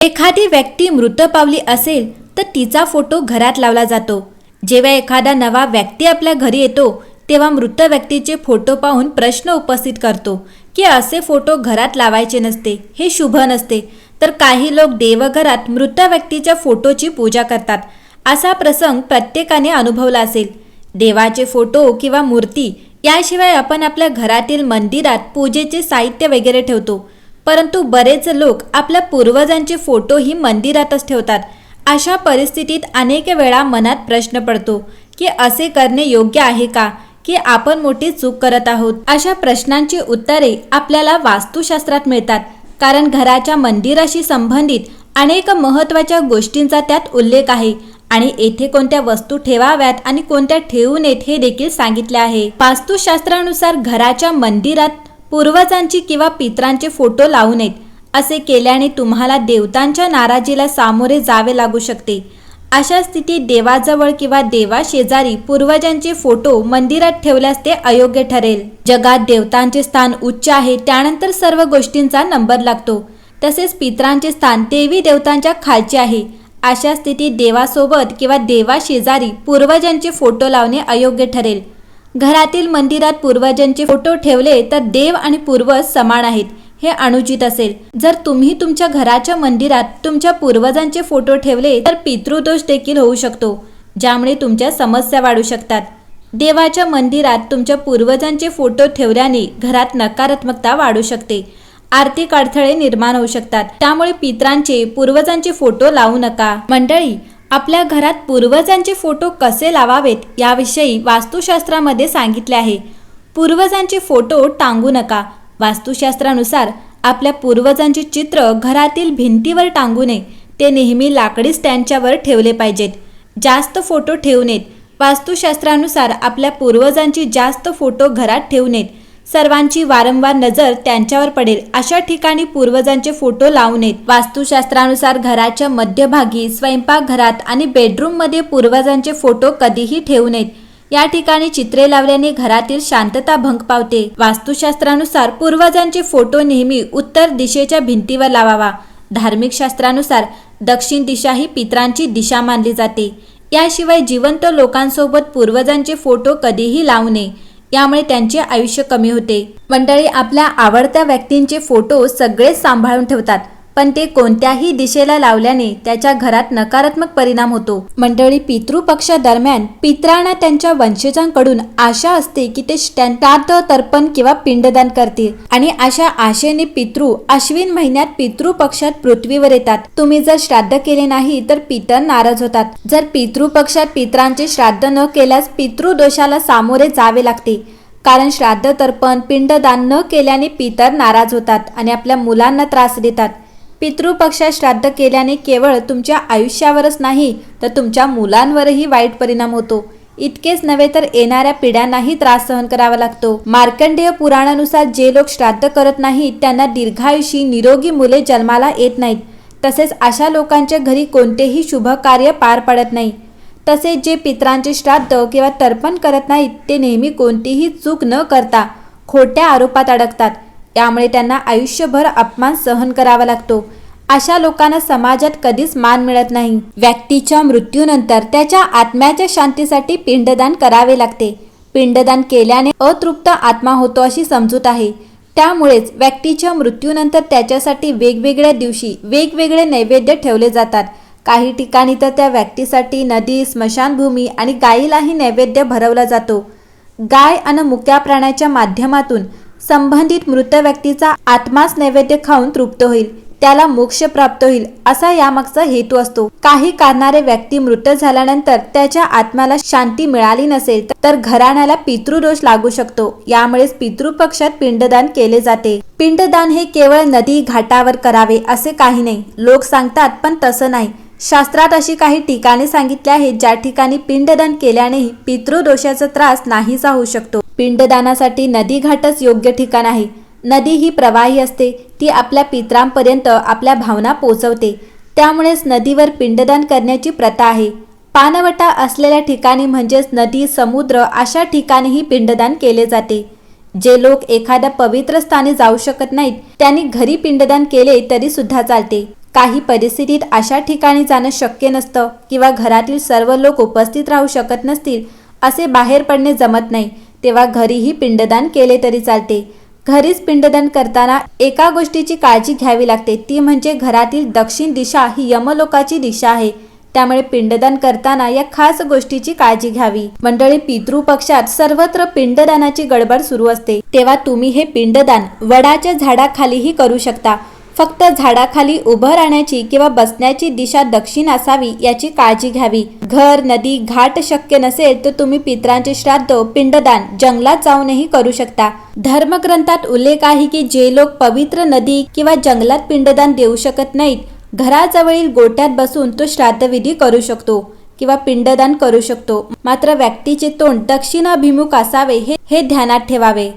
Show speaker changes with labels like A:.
A: एखादी व्यक्ती मृत पावली असेल तर तिचा फोटो घरात लावला जातो. जेव्हा एखादा नवा व्यक्ती आपल्या घरी येतो तेव्हा मृत व्यक्तीचे फोटो पाहून प्रश्न उपस्थित करतो की असे फोटो घरात लावायचे नसते हे शुभ नसते. तर काही लोक देवघरात मृत व्यक्तीच्या फोटोची पूजा करतात. असा प्रसंग प्रत्येकाने अनुभवला असेल. देवाचे फोटो किंवा मूर्ती याशिवाय आपण आपल्या घरातील मंदिरात पूजेचे साहित्य वगैरे ठेवतो. परंतु बरेच लोक आपल्या पूर्वजांचे फोटोही मंदिरातच ठेवतात. अशा परिस्थितीत अनेक वेळा मनात प्रश्न पडतो की असे करणे योग्य आहे का की आपण मोठी चूक करत आहोत? अशा प्रश्नांची उत्तरे आपल्याला वास्तुशास्त्रात मिळतात कारण घराच्या मंदिराशी संबंधित अनेक महत्त्वाच्या गोष्टींचा त्यात उल्लेख आहे आणि येथे कोणत्या वस्तू ठेवाव्यात आणि कोणत्या ठेवू नयेत हे देखील सांगितले आहे. वास्तुशास्त्रानुसार घराच्या मंदिरात पूर्वजांची किंवा पित्रांचे फोटो लावू नयेत असे केल्याने तुम्हाला देवतांच्या नाराजीला सामोरे जावे लागू शकते. अशा स्थितीत देवाजवळ किंवा देवाशेजारी पूर्वजांचे फोटो मंदिरात ठेवल्यास ते अयोग्य ठरेल. जगात देवतांचे स्थान उच्च आहे त्यानंतर सर्व गोष्टींचा नंबर लागतो. तसेच पित्रांचे स्थान देवी देवतांच्या खालचे आहे. अशा स्थितीत देवासोबत किंवा देवाशेजारी पूर्वजांचे फोटो लावणे अयोग्य ठरेल. घरातील मंदिरात पूर्वजांचे फोटो ठेवले तर देव आणि पूर्वज समान आहेत हे अनुचित असेल. जर तुम्ही तुमच्या घराच्या मंदिरात तुमच्या पूर्वजांचे फोटो ठेवले तर पितृदोष देखील होऊ शकतो ज्यामुळे तुमच्या समस्या वाढू शकतात. देवाच्या मंदिरात तुमच्या पूर्वजांचे फोटो ठेवल्याने घरात नकारात्मकता वाढू शकते आर्थिक अडथळे निर्माण होऊ शकतात. त्यामुळे पित्रांचे पूर्वजांचे फोटो लावू नका. मंडळी आपल्या घरात पूर्वजांचे फोटो कसे लावावेत याविषयी वास्तुशास्त्रामध्ये सांगितले आहे. पूर्वजांचे फोटो टांगू नका. वास्तुशास्त्रानुसार आपल्या पूर्वजांचे चित्र घरातील भिंतीवर टांगू नये. ते नेहमी लाकडी स्टँडच्यावर ठेवले पाहिजेत. जास्त फोटो ठेवू नयेत. वास्तुशास्त्रानुसार आपल्या पूर्वजांची जास्त फोटो घरात ठेवू नयेत. सर्वांची वारंवार नजर त्यांच्यावर पडेल. अशा ठिकाणी पूर्वजांचे फोटो लावू नयेत वास्तुशास्त्रानुसार घराच्या मध्यभागी स्वयंपाकघरात आणि बेडरूममध्ये पूर्वजांचे फोटो कधीही ठेवू नयेत या ठिकाणी चित्रे लावल्याने घरातील शांतता भंग पावते. वास्तुशास्त्रानुसार पूर्वजांचे फोटो नेहमी उत्तर दिशेच्या भिंतीवर लावावा. धार्मिक शास्त्रानुसार दक्षिण दिशा ही पित्रांची दिशा मानली जाते. याशिवाय जिवंत लोकांसोबत पूर्वजांचे फोटो कधीही लावू नये. यामुळे त्यांचे आयुष्य कमी होते. मंडळी आपल्या आवडत्या व्यक्तींचे फोटो सगळेच सांभाळून ठेवतात. पण ते कोणत्याही दिशेला लावल्याने त्याच्या घरात नकारात्मक परिणाम होतो. मंडळी पितृपक्षादरम्यान पित्रांना त्यांच्या वंशजांकडून आशा असते की ते श्राद्ध तर्पण किंवा पिंडदान करतील. आणि अशा आशेने पितृ अश्विन महिन्यात पितृपक्षात पृथ्वीवर येतात. तुम्ही जर श्राद्ध केले नाही तर पितर नाराज होतात. जर पितृपक्षात पित्रांचे श्राद्ध न केल्यास पितृदोषाला सामोरे जावे लागते. कारण श्राद्ध तर्पण पिंडदान न केल्याने पितर नाराज होतात आणि आपल्या मुलांना त्रास देतात. पितृपक्षात श्राद्ध केल्याने केवळ तुमच्या आयुष्यावरच नाही तर तुमच्या मुलांवरही वाईट परिणाम होतो. इतकेच नव्हे तर येणाऱ्या पिढ्यांनाही त्रास सहन करावा लागतो. मार्कंडेय पुराणानुसार जे लोक श्राद्ध करत नाहीत त्यांना दीर्घायुषी निरोगी मुले जन्माला येत नाहीत. तसेच अशा लोकांच्या घरी कोणतेही शुभ कार्य पार पडत नाही. तसेच जे पित्रांचे श्राद्ध किंवा तर्पण करत नाहीत ते नेहमी कोणतीही चूक न करता खोट्या आरोपात अडकतात. त्यामुळे त्यांना आयुष्यभर अपमान सहन करावा लागतो. अशा लोकांना समाजात कधीच मान मिळत नाही. व्यक्तीच्या मृत्यूनंतर त्याच्या आत्म्याच्या शांतीसाठी पिंडदान करावे लागते. पिंडदान केल्याने अतृप्त आत्मा होतो अशी समजूत आहे. त्यामुळेच व्यक्तीच्या मृत्यूनंतर त्याच्यासाठी वेगवेगळ्या दिवशी वेगवेगळे नैवेद्य ठेवले जातात. काही ठिकाणी तर त्या व्यक्तीसाठी नदी स्मशानभूमी आणि गायीलाही नैवेद्य भरवला जातो. गाय आणि मुक्या प्राण्याच्या माध्यमातून संबंधित मृत व्यक्तीचा आत्माच नैवेद्य खाऊन तृप्त होईल त्याला मोक्ष प्राप्त होईल असा यामागचा हेतू असतो. काही कारणारे व्यक्ती मृत झाल्यानंतर त्याच्या आत्म्याला शांती मिळाली नसेल तर घराण्याला पितृदोष लागू शकतो. यामुळेच पितृपक्षात पिंडदान केले जाते. पिंडदान हे केवळ नदी घाटावर करावे असे काही नाही. लोक सांगतात पण तसं नाही. शास्त्रात अशी काही ठिकाणे सांगितली आहेत ज्या ठिकाणी पिंडदान केल्यानेही पितृदोषाचा त्रास नाहीसा होऊ शकतो. पिंडदानासाठी नदी घाटच योग्य ठिकाण आहे. नदी ही प्रवाही असते ती आपल्या पित्रांपर्यंत आपल्या भावना पोचवते. त्यामुळेच नदीवर पिंडदान करण्याची प्रथा आहे. पानवटा असलेल्या ठिकाणी म्हणजेच नदी समुद्र अशा ठिकाणीही पिंडदान केले जाते. जे लोक एखाद्या पवित्र स्थानी जाऊ शकत नाहीत त्यांनी घरी पिंडदान केले तरी सुद्धा चालते. काही परिस्थितीत अशा ठिकाणी जाणं शक्य नसतं किंवा घरातील सर्व लोक उपस्थित राहू शकत नसतील असे बाहेर पडणे जमत नाही तेव्हा घरीही पिंडदान केले तरी चालते. घरीच पिंडदान करताना एका गोष्टीची काळजी घ्यावी लागते ती म्हणजे घरातील दक्षिण दिशा ही यमलोकाची दिशा आहे. त्यामुळे पिंडदान करताना या खास गोष्टीची काळजी घ्यावी. मंडळी पितृपक्षात सर्वत्र पिंडदानाची गडबड सुरू असते. तेव्हा तुम्ही हे पिंडदान वडाच्या झाडाखालीही करू शकता. फक्त झाडाखाली उभं राहण्याची किंवा बसण्याची दिशा दक्षिण असावी याची काळजी घ्यावी. घर नदी घाट शक्य नसेल तर तुम्ही पित्रांचे श्राद्ध पिंडदान जंगलात जाऊनही करू शकता. धर्मग्रंथात उल्लेख आहे की जे लोक पवित्र नदी किंवा जंगलात पिंडदान देऊ शकत नाहीत घराजवळील गोट्यात बसून तो श्राद्धविधी करू शकतो किंवा पिंडदान करू शकतो. मात्र व्यक्तीचे तोंड दक्षिणाभिमुख असावे हे हे ध्यानात ठेवावे.